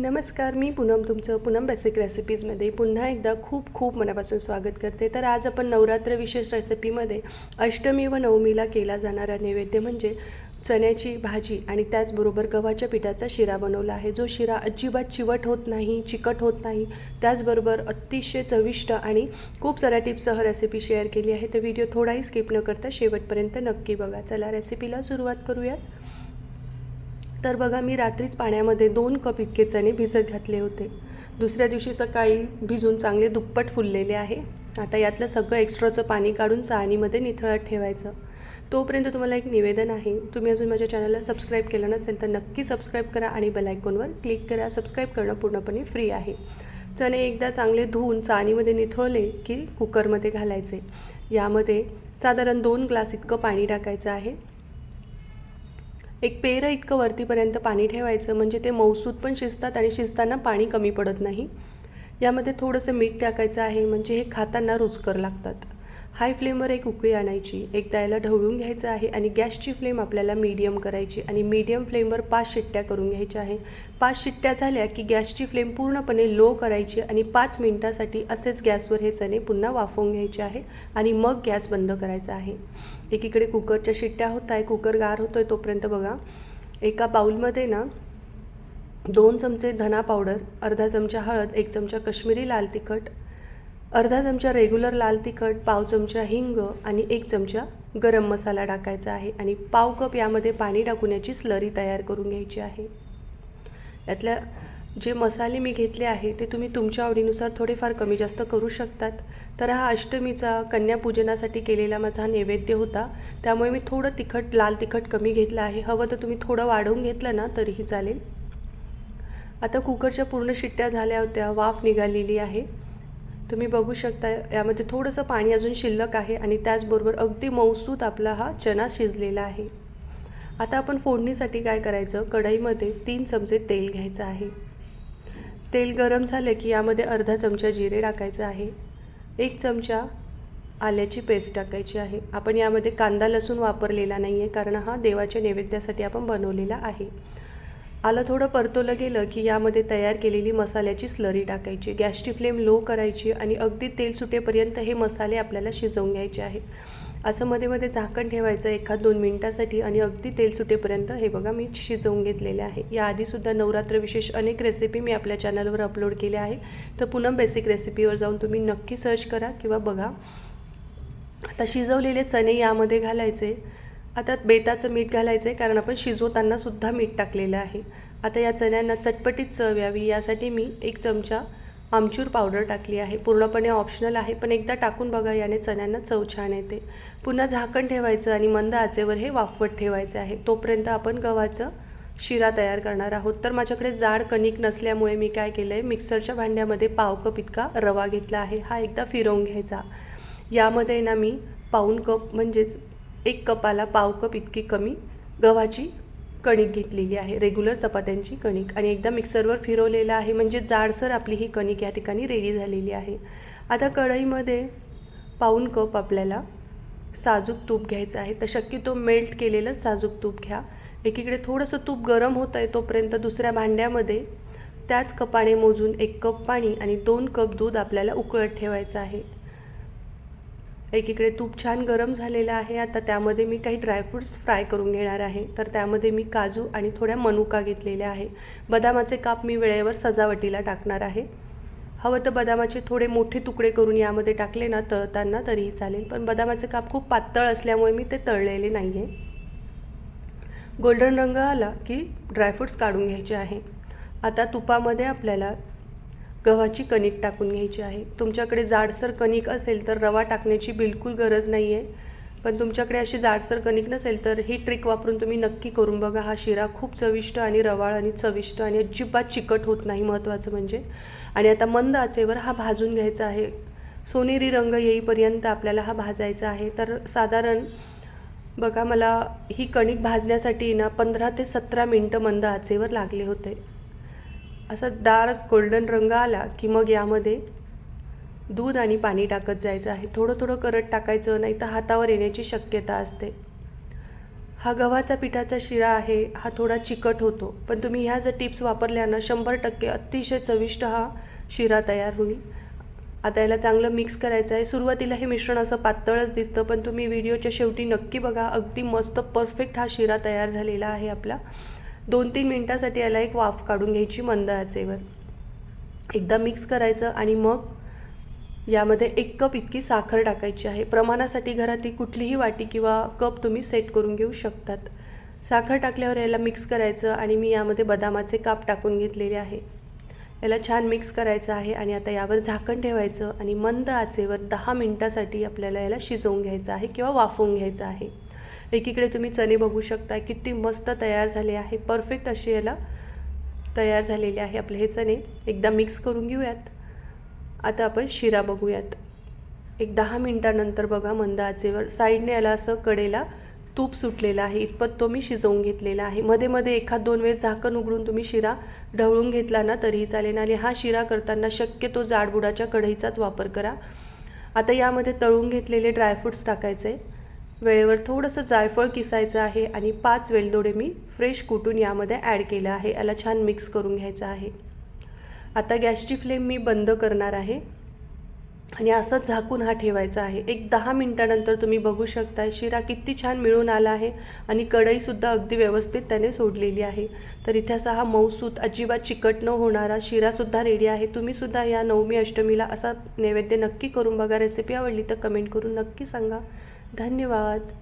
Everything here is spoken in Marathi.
नमस्कार मी पूनम तुमचं पूनम बेसिक रेसिपीजमध्ये पुन्हा एकदा खूप खूप मनापासून स्वागत करते. तर आज आपण नवरात्र विशेष रेसिपीमध्ये अष्टमी व नवमीला केला जाणारा नैवेद्य म्हणजे चण्याची भाजी आणि त्याचबरोबर गव्हाच्या पिठाचा शिरा बनवला आहे. जो शिरा अजिबात चिवट होत नाही चिकट होत नाही त्याचबरोबर अतिशय चविष्ट आणि खूप साऱ्या टिप्ससह रेसिपी शेअर केली आहे. तर व्हिडिओ थोडाही स्किप न करता शेवटपर्यंत नक्की बघा. चला रेसिपीला सुरुवात करूयात. तर बघा मी रात्रीच पाण्यामध्ये दोन कप इतके चणे भिजत घातले होते. दुसऱ्या दिवशी सकाळी भिजून चांगले दुप्पट फुललेले आहे. आता यातलं सगळं एक्स्ट्राचं पाणी काढून चाळणीमध्ये निथळत ठेवायचं. तोपर्यंत तुम्हाला एक निवेदन आहे. तुम्ही अजून माझ्या चॅनलला सबस्क्राईब केलं नसेल तर नक्की सबस्क्राईब करा आणि बेलायकॉनवर क्लिक करा. सबस्क्राईब करणं पूर्णपणे फ्री आहे. चणे एकदा चांगले धुवून चाळणीमध्ये निथळले की कुकरमध्ये घालायचे. यामध्ये साधारण दोन ग्लास इतकं पाणी टाकायचं आहे. एक पेरं इतकं वरतीपर्यंत पाणी ठेवायचं म्हणजे ते मौसूद पण शिजतात आणि शिजताना पाणी कमी पडत नाही. यामध्ये थोडंसं मीठ टाकायचं आहे म्हणजे हे खाताना रुचकर लागतात. हाय फ्लेमवर एक उकळी आणायची एकदा याला ढवळून घ्यायचं आहे आणि गॅसची फ्लेम आपल्याला मीडियम करायची आणि मीडियम फ्लेमवर पाच शिट्ट्या करून घ्यायच्या आहे पाच शिट्ट्या झाल्या की गॅसची फ्लेम पूर्णपणे लो करायची आणि पाच मिनटासाठी असेच गॅसवर हे चणे पुन्हा वाफवून घ्यायचे आहे आणि मग गॅस बंद करायचा आहे. एकीकडे कुकरच्या शिट्ट्या होत आहे कुकर गार होतो आहे तोपर्यंत बघा. एका बाऊलमध्ये ना दोन चमचे धना पावडर अर्धा चमचा हळद एक चमचा कश्मीरी लाल तिखट अर्धा चमचा रेग्युलर लाल तिखट पाव चमचा हिंग आणि एक चमचा गरम मसाला टाकायचा आहे आणि पाव कप यामध्ये पाणी टाकून याची स्लरी तयार करून घ्यायची आहे. यातल्या जे मसाले मी घेतले आहे ते तुम्ही तुमच्या आवडीनुसार थोडेफार कमी जास्त करू शकतात. तर हा अष्टमीचा कन्यापूजनासाठी केलेला माझा नैवेद्य होता. त्यामुळे मी थोडं तिखट लाल तिखट कमी घेतलं आहे. हवं तर तुम्ही थोडं वाढवून घेतलं ना तरीही चालेल. आता कुकरच्या पूर्ण शिट्ट्या झाल्या होत्या. वाफ निघालेली आहे. तुम्ही बघू शकता यामध्ये थोडंसं पाणी अजून शिल्लक आहे आणि त्याचबरोबर अगदी मौसूत आपला हा चना शिजलेला आहे. आता आपण फोडणीसाठी काय करायचं? कढईमध्ये तीन चमचे तेल घ्यायचं आहे. तेल गरम झालं की यामध्ये अर्धा चमचा जिरे टाकायचं आहे. एक चमचा आल्याची पेस्ट टाकायची आहे. आपण यामध्ये कांदा लसूण वापरलेला नाही आहे कारण हा देवाच्या नैवेद्यासाठी आपण बनवलेला आहे. आलं थोडं परतवलं गेलं की यामध्ये तयार केलेली मसाल्याची स्लरी टाकायची गॅसची फ्लेम लो करायची आणि अगदी तेल सुटेपर्यंत हे मसाले आपल्याला शिजवून घ्यायचे आहे असं मध्ये मध्ये झाकण ठेवायचं एखाद दोन मिनटासाठी आणि अगदी तेल सुटेपर्यंत हे बघा मी शिजवून घेतलेले आहे. याआधीसुद्धा नवरात्र विशेष अनेक रेसिपी मी आपल्या चॅनलवर अपलोड केल्या आहे तर पुन्हा बेसिक रेसिपीवर जाऊन तुम्ही नक्की सर्च करा किंवा बघा. आता शिजवलेले चणे यामध्ये घालायचे. आता बेताचं मीठ घालायचं आहे कारण आपण शिजवताना सुद्धा मीठ टाकलेलं आहे. आता या चण्यांना चटपटीत चव यावी यासाठी मी एक चमचा आमचूर पावडर टाकली आहे. पूर्णपणे ऑप्शनल आहे पण एकदा टाकून बघा याने चण्यांना चव छान येते. पुन्हा झाकण ठेवायचं आणि मंद आचेवर हे वाफवत ठेवायचं आहे. तोपर्यंत आपण गव्हाचं शिरा तयार करणार आहोत. तर माझ्याकडे जाड कणिक नसल्यामुळे मी काय केलं आहे मिक्सरच्या भांड्यामध्ये पाव कप इतका रवा घेतला आहे. हा एकदा फिरवून घ्यायचा. यामध्ये ना मी पाऊन कप म्हणजेच एक कपाला पाव कप इतकी कमी गव्हाची कणिक घेतलेली आहे. रेग्युलर चपात्यांची कणिक. आणि एकदा मिक्सरवर फिरवलेलं आहे. म्हणजे जाडसर आपली ही कणिक या ठिकाणी रेडी झालेली आहे. आता कढईमध्ये पाऊन कप आपल्याला साजूक तूप घ्यायचं आहे. तर शक्यतो मेल्ट केलेलं साजूक तूप घ्या. एकीकडे थोडंसं तूप गरम होत आहे तोपर्यंत दुसऱ्या भांड्यामध्ये त्याच कपाने मोजून एक कप पाणी आणि दोन कप दूध आपल्याला उकळत ठेवायचं आहे. एकीकडे तूप छान गरम झालेलं आहे. आता त्यामध्ये मी काही ड्रायफ्रूट्स फ्राय करून घेणार आहे. तर त्यामध्ये मी काजू आणि थोड्या मनुका घेतलेल्या आहे. बदामाचे काप मी वेळेवर सजावटीला टाकणार आहे. हवं तर बदामाचे थोडे मोठे तुकडे करून यामध्ये टाकले ना तळताना तरीही चालेल. पण बदामाचे काप खूप पातळ असल्यामुळे मी ते तळलेले नाही आहे गोल्डन रंग आला की ड्रायफ्रूट्स काढून घ्यायचे आहे. आता तुपामध्ये आपल्याला गव्हाची कणिक टाकून घ्यायची आहे. तुमच्याकडे जाडसर कणिक असेल तर रवा टाकण्याची बिलकुल गरज नाही आहे पण तुमच्याकडे अशी जाडसर कणिक नसेल तर ही ट्रिक वापरून तुम्ही नक्की करून बघा. हा शिरा खूप चविष्ट आणि रवाळ आणि चविष्ट आणि अजिबात चिकट होत नाही महत्त्वाचं म्हणजे. आणि आता मंद आचेवर हा भाजून घ्यायचा आहे. सोनेरी रंग येईपर्यंत आपल्याला हा भाजायचा आहे. तर साधारण बघा मला ही कणिक भाजण्यासाठी ना पंधरा ते सतरा मिनटं मंद आचेवर लागले होते. असा डार्क गोल्डन रंग आला की मग यामध्ये दूध आणि पाणी टाकत जायचं आहे. थोडं थोडं करत टाकायचं नाही तर हातावर येण्याची शक्यता असते. हा गव्हाचा पिठाचा शिरा आहे हा थोडा चिकट होतो. पण तुम्ही ह्या जर टिप्स वापरल्या ना शंभर टक्के अतिशय चविष्ट हा शिरा तयार होईल. आता याला चांगलं मिक्स करायचं आहे. सुरुवातीला हे मिश्रण असं पातळच दिसतं पण तुम्ही व्हिडिओच्या शेवटी नक्की बघा. अगदी मस्त परफेक्ट हा शिरा तयार झालेला आहे आपला. दोन तीन मिनटासाठी याला एक वाफ काढून घ्यायची मंद आचेवर एकदा मिक्स करायचं आणि मग यामध्ये एक कप इतकी साखर टाकायची आहे. प्रमाणासाठी घरातली कुठलीही वाटी किंवा कप तुम्ही सेट करून घेऊ शकतात. साखर टाकल्यावर याला मिक्स करायचं आणि मी यामध्ये बदामाचे काप टाकून घेतलेले आहे. याला छान मिक्स करायचं आहे आणि आता यावर झाकण ठेवायचं आणि मंद आचेवर दहा मिनटासाठी आपल्याला याला शिजवून घ्यायचं आहे किंवा वाफवून घ्यायचं आहे. एकीकडे तुम्ही चणे बघू शकता किती मस्त तयार झाले आहे. परफेक्ट अशी याला तयार झालेले आहे आपले हे चणे. एकदा मिक्स करून घेऊयात. आता आपण शिरा बघूयात. एक दहा मिनटानंतर बघा मंद आचेवर साईडने याला असं कडेला तूप सुटलेलं आहे. इतपत तो मी शिजवून घेतलेला आहे. मध्ये मध्ये एखाद दोन वेळेस झाकण उघडून तुम्ही शिरा ढवळून घेतला ना तरीही चालेल. आणि हा शिरा करताना शक्यतो जाडबुडाच्या कढईचाच वापर करा. आता यामध्ये तळून घेतलेले ड्रायफ्रूट्स टाकायचे. वेळेवर थोडंसं जायफळ किसायचं आहे आणि पाच वेलदोडे मी फ्रेश कुटून यामध्ये ॲड केलं आहे. याला छान मिक्स करून घ्यायचं आहे. आता गॅसची फ्लेम मी बंद करणार आहे आणि असंच झाकून हा ठेवायचा आहे. एक दहा मिनटानंतर तुम्ही बघू शकता शिरा किती छान मिळून आला आहे आणि कढईसुद्धा अगदी व्यवस्थित त्याने सोडलेली आहे. तर इथे असा हा मऊसूत अजिबात चिकट न होणारा शिरासुद्धा रेडी आहे. तुम्हीसुद्धा या नवमी अष्टमीला असा नैवेद्य नक्की करून बघा. रेसिपी आवडली तर कमेंट करून नक्की सांगा. धन्यवाद.